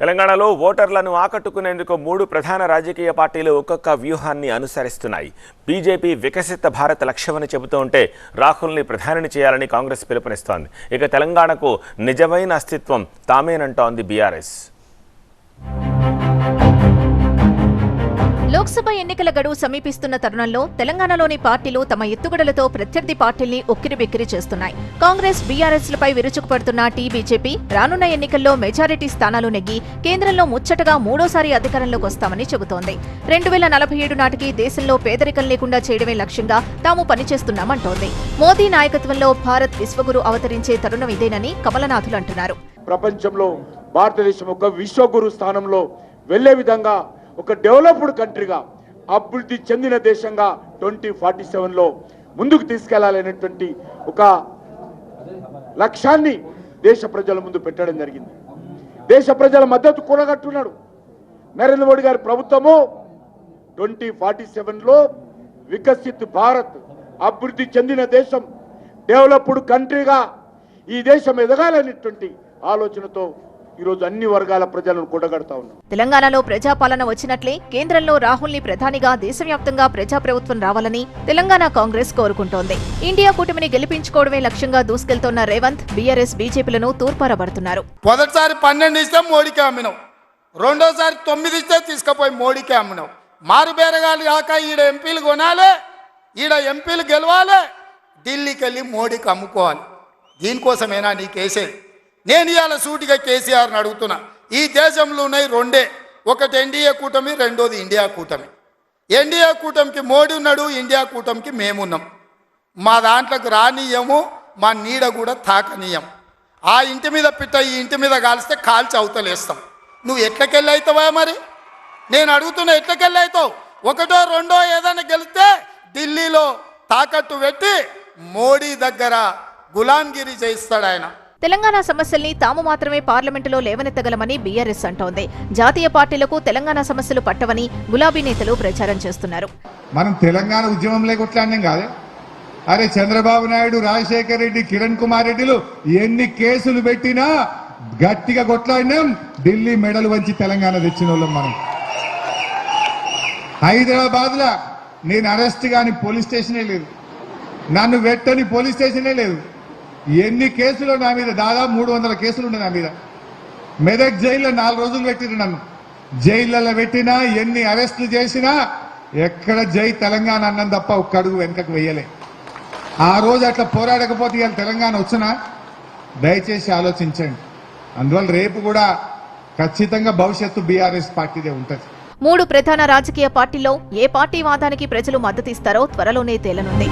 తెలంగాణలో ఓటర్లను ఆకట్టుకునేందుకు మూడు ప్రధాన రాజకీయ పార్టీలు ఒక్కొక్క వ్యూహాన్ని అనుసరిస్తున్నాయి. బీజేపీ వికసిత భారత్ లక్ష్యమని చెబుతూ ఉంటే రాహుల్ని ప్రధానిని చేయాలని కాంగ్రెస్ పిలుపునిస్తోంది. ఇక తెలంగాణకు నిజమైన అస్తిత్వం తామేనంటోంది బీఆర్ఎస్. లోక్సభ ఎన్నికల గడువు సమీపిస్తున్న తరుణంలో తెలంగాణలోని పార్టీలు తమ ఎత్తుగడలతో ప్రత్యర్థి పార్టీల్ని ఉక్కిరిబిక్కిరి చేస్తున్నాయి. కాంగ్రెస్ బీఆర్ఎస్ లపై విరుచుకుపడుతున్న టీ బీజేపీ రానున్న ఎన్నికల్లో మెజారిటీ స్థానాలు నెగ్గి కేంద్రంలో ముచ్చటగా మూడోసారి అధికారంలోకి వస్తామని చెబుతోంది. రెండు వేల నలభై ఏడు నాటికి దేశంలో పేదరికం లేకుండా చేయడమే లక్ష్యంగా తాము పనిచేస్తున్నామంటోంది. మోదీ నాయకత్వంలో భారత్ విశ్వగురు అవతరించే తరుణం ఇదేనని కమలనాథులు అంటున్నారు. ప్రపంచంలో భారతదేశం ఒక విశ్వగురు స్థానంలో వెళ్ళే విధంగా ఒక డెవలప్డ్ కంట్రీగా అభివృద్ధి చెందిన దేశంగా ట్వంటీ ఫార్టీ సెవెన్లో ముందుకు తీసుకెళ్ళాలనేటువంటి ఒక లక్ష్యాన్ని దేశ ప్రజల ముందు పెట్టడం జరిగింది. దేశ ప్రజల మద్దతు కూడగట్టున్నాడు నరేంద్ర మోడీ గారి ప్రభుత్వము ట్వంటీ ఫార్టీ సెవెన్లో వికసిత్ భారత్ అభివృద్ధి చెందిన దేశం డెవలప్డ్ కంట్రీగా ఈ దేశం ఎదగాలనేటువంటి ఆలోచనతో ఈరోజు అన్ని వర్గాల ప్రజలను కూడగడతా ఉన్నాం. తెలంగాణలో ప్రజాపాలన వచ్చినట్లే కేంద్రంలో రాహుల్ని ప్రధానిగా దేశవ్యాప్తంగా ప్రజాప్రభుత్వం రావాలని తెలంగాణ కాంగ్రెస్ కోరుకుంటోంది. ఇండియా కూటమిని గెలిపించుకోవడమే లక్ష్యంగా దూసుకెళ్తోన్న రేవంత్ బీఆర్ఎస్ బీజేపీలను తూర్పారబడుతున్నారు. మొదటిసారి పన్నెండు ఇస్తే మోడీకి అమ్మినావు రెండోసారి తొమ్మిది ఇస్తే తీసుకుపోయి మోడీకి అమ్మినావు మారు బేరగాలు కాక ఈడ ఎంపీలు కొనాలి ఈడ ఎంపీలు గెలవాలి ఢిల్లీకి వెళ్ళి మోడీకి అమ్ముకోవాలి. దీనికోసమేనా నీ కేసేది? నేను ఇవాళ సూటిగా కేసీఆర్ని అడుగుతున్నా. ఈ దేశంలో ఉన్నాయి రెండే. ఒకటి ఎన్డీఏ కూటమి రెండోది ఇండియా కూటమి. ఎన్డీఏ కూటమికి మోడీ ఉన్నాడు ఇండియా కూటమికి మేమున్నాం. మా దాంట్లోకి రానీయము మా నీడ కూడా తాకనీయం ఆ ఇంటి మీద పిట్ట ఈ ఇంటి మీద కాలిస్తే కాల్చి అవతలేస్తాం. నువ్వు ఎట్లకెళ్ళి అవుతావా మరి? నేను అడుగుతున్నా ఎట్లకెళ్ళి అవుతావు? ఒకటో రెండో ఏదైనా గెలిస్తే ఢిల్లీలో తాకట్టు పెట్టి మోడీ దగ్గర గులాంగిరి చేయిస్తాడు ఆయన. తెలంగాణ సమస్యల్ని తాము మాత్రమే పార్లమెంటులో లేవనెత్తగలమని బీఆర్ఎస్ అంటోంది. జాతీయ పార్టీలకు తెలంగాణ సమస్యలు పట్టవని గులాబీ నేతలు ప్రచారం చేస్తున్నారు. మనం తెలంగాణ ఉద్యమంలో కొట్లాడినాం కాదే? అరే చంద్రబాబు నాయుడు రాజశేఖర రెడ్డి కిరణ్ కుమార్ రెడ్డిలు ఎన్ని కేసులు పెట్టినా గట్టిగా కొట్లాడినాం. ఢిల్లీ మెడలు వంచి తెలంగాణ తెచ్చిన వాళ్ళం మనం. హైదరాబాద్ లా నేను అరెస్ట్ కాని పోలీస్ స్టేషనే లేదు. నన్ను పెట్టని పోలీస్ స్టేషనే లేదు. ఎన్ని కేసులు నా మీద? దాదాపు మూడు వందల కేసులు ఉన్నాయి నా మీద. మెదక్ జైల్లో నాలుగు రోజులు పెట్టిన నన్ను. జైళ్ళలో పెట్టినా ఎన్ని అరెస్టులు చేసినా ఎక్కడ జై తెలంగాణ అన్నం తప్ప ఒక్క అడుగు వెనకకు వెయ్యలే ఆ రోజు అట్లా పోరాడకపోతే ఇవాళ తెలంగాణ వచ్చినా? దయచేసి ఆలోచించండి. అందువల్ల రేపు కూడా ఖచ్చితంగా భవిష్యత్తు బీఆర్ఎస్ పార్టీదే ఉంటుంది. మూడు ప్రధాన రాజకీయ పార్టీల్లో ఏ పార్టీ వాదానికి ప్రజలు మద్దతిస్తారో త్వరలోనే తేలనుంది.